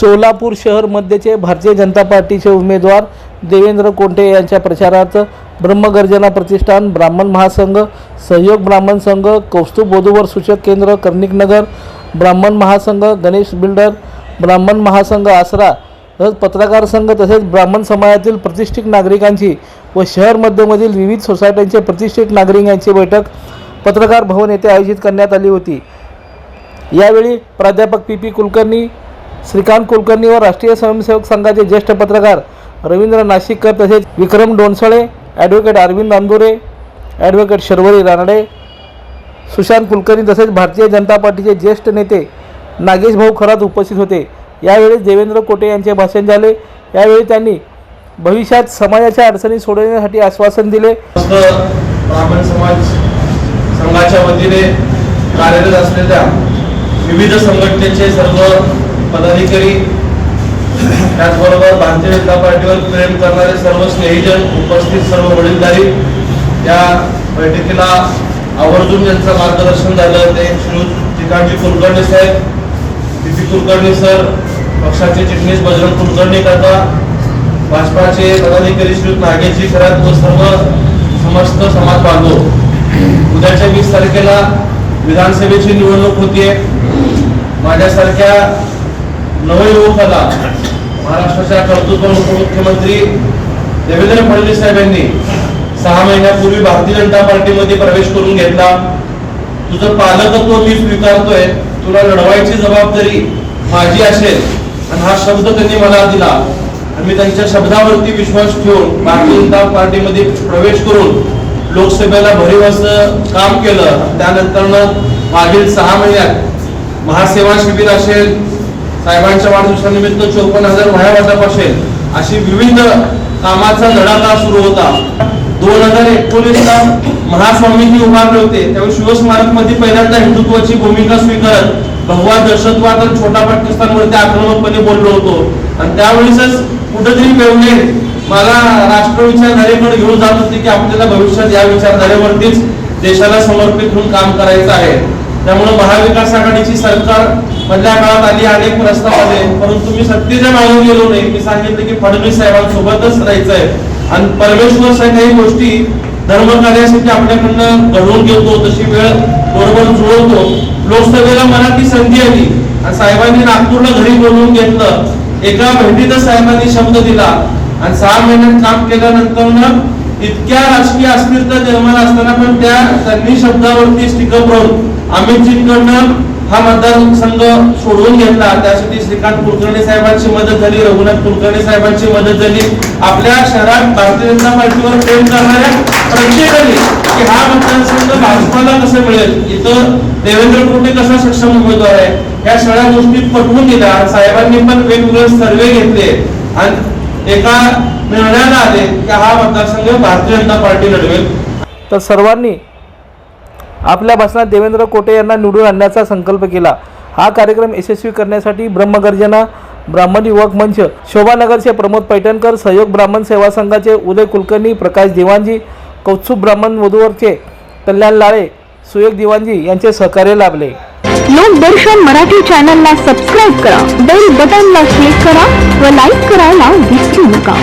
सोलापूर शहर मध्यचे भारतीय जनता पार्टीचे उमेदवार देवेंद्र कोंटे यांच्या प्रचारात ब्रह्मगर्जना प्रतिष्ठान ब्राह्मण महासंघ सहयोग ब्राह्मण संघ कौस्तुभ वधूवर सूचक केंद्र कर्णिकनगर ब्राह्मण महासंघ गणेश बिल्डर ब्राह्मण महासंघ आसरा तसंच पत्रकार संघ तसेच ब्राह्मण समाजातील प्रतिष्ठित नागरिकांची व शहर मध्यमधील विविध सोसायट्यांचे प्रतिष्ठित नागरिकांची बैठक पत्रकार भवन येथे आयोजित करण्यात आली होती. यावेळी प्राध्यापक पी पी कुलकर्णी श्रीकांत कुलकर्णी व राष्ट्रीय स्वयंसेवक संघाचे ज्येष्ठ पत्रकार रवींद्र नाशिककर तसेच विक्रम डोणसळे ॲडव्होकेट अरविंद अंदुरे ॲडव्होकेट शर्वरी रानडे सुशांत कुलकर्णी तसेच भारतीय जनता पार्टीचे ज्येष्ठ नेते नागेश भाऊ खरात उपस्थित होते. यावेळी देवेंद्र कोटे यांचे भाषण झाले. यावेळी त्यांनी भविष्यात समाजाच्या अडचणी सोडवण्यासाठी आश्वासन दिले. ब्राह्मण समाज संघाच्या वतीने कार्यरत असलेल्या विविध संघटनेचे सर्व पदाधिकारी त्याचबरोबर भारतीय जनता पार्टीवर प्रेम करणारे सर्व स्नेहीजन उपस्थित सर्व वडीलधारी या बैठकीला आवर्जून ज्यांचं मार्गदर्शन झालं. ते श्री ठिकाणजी कुलकर्णी साहेब पी कुलकर्णी सर पक्षाचे चिटणीस बजरंग कुलकर्णी काका भाजपाचे पदाधिकारी श्री नागेशजी खरात व सर्व समस्त समाज बांधव. उद्याच्या वीस तारखेला विधानसभेची निवडणूक होतीये. माझ्यासारख्या नवयुवकाला महाराष्ट्राच्या कर्तृत्व उपमुख्यमंत्री देवेंद्र फडणवीस साहेब यांनी सहा महिन्यापूर्वी भारतीय जनता पार्टीमध्ये प्रवेश करून घेतला. तुझं पालकत्व मी स्वीकारतोय. तुला लढवायची जबाबदारी माझी असेल. आणि हा शब्द त्यांनी मला दिला. आणि मी त्यांच्या शब्दावरती विश्वास ठेवून भारतीय जनता पार्टीमध्ये प्रवेश करून लोकसभेला भरीव असं काम केलं. त्यानंतर मागील सहा महिन्यात महासेवा शिबिर असेल साहेबांच्या वाढदिवसानिमित्त चोपन्न हजार वया वाटप असेल अशी विविध कामाचा लढाका सुरू होता. दोन हजार एकोणीसला महास्वामींनी उभारले होते. त्यावेळी शिवस्मारकमध्ये पहिल्यांदा हिंदुत्वाची भूमिका स्वीकारत भगवा दहशतवाद आणि छोटा पाकिस्तानवरती आक्रमकपणे बोललो होतो. आणि त्यावेळेसच कुठेतरी पेवणे मला राष्ट्रविचारधारेकडे घेऊन जात होते की आपल्याला भविष्यात या विचारधारेवरतीच देशाला समर्पित होऊन काम करायचं आहे. त्यामुळे महाविकास आघाडीची सरकार मधल्या काळात आली अनेक प्रस्ताव आले परंतु मी सत्तेच्या मागे गेलो नाही. मी सांगितलं की फडणवीस साहेबांसोबतच राहायचंय. आणि परमेश्वर साहेब काही गोष्टी धर्म कार्यासाठी आपल्याकडनं घडवून घेतो तशी वेळ बरोबर जुळवतो. लोकसभेला मराठी संधी आली. आणि साहेबांनी नागपूरला घरी बोलवून घेतलं. एका भेटीतच साहेबांनी शब्द दिला. आणि सहा महिन्यात काम केल्यानंतर ना इतक्या राजकीय अस्थिरता निर्माण असताना पण त्या त्यांनी शब्दावरती स्टिकअप राहून अमितजींकडनं हा मतदारसंघ सोडवून घेतला. त्यासाठी श्रीकांत कुलकर्णी साहेबांची मदत झाली रघुनाथ कुलकर्णी साहेबांची मदत झाली. आपल्या शहरात भारतीय जनता पार्टीवर प्रेम करणाऱ्या प्रत्येकाने की हा मतदारसंघ भाजपाला कसं मिळेल? इथं देवेंद्र कोटे कसा सक्षम उमेदवार आहे? या सगळ्या गोष्टी पटवून दिल्या. साहेबांनी पण वेगवेगळे सर्वे घेतले. आणि एका निर्णयाला आले की हा मतदारसंघ भारतीय जनता पार्टी लढवेल. तर सर्वांनी आपल्या भाषणात देवेंद्र कोटे यांना निवडून आणण्याचा संकल्प केला. हा कार्यक्रम यशस्वी करण्यासाठी ब्रह्मगर्जना ब्राह्मण युवक मंच शोभानगरचे प्रमोद पैठणकर सहयोग ब्राह्मण सेवा संघाचे उदय कुलकर्णी प्रकाश दिवाणजी कौत्सुक ब्राह्मण वधूवरचे कल्याण लाळे सुयोग दिवाणजी यांचे सहकार्य लाभले. लोकदर्शन मराठी चॅनलला सबस्क्राईब करा बेल बटनला क्लिक करा व लाईक करायला विसरू नका.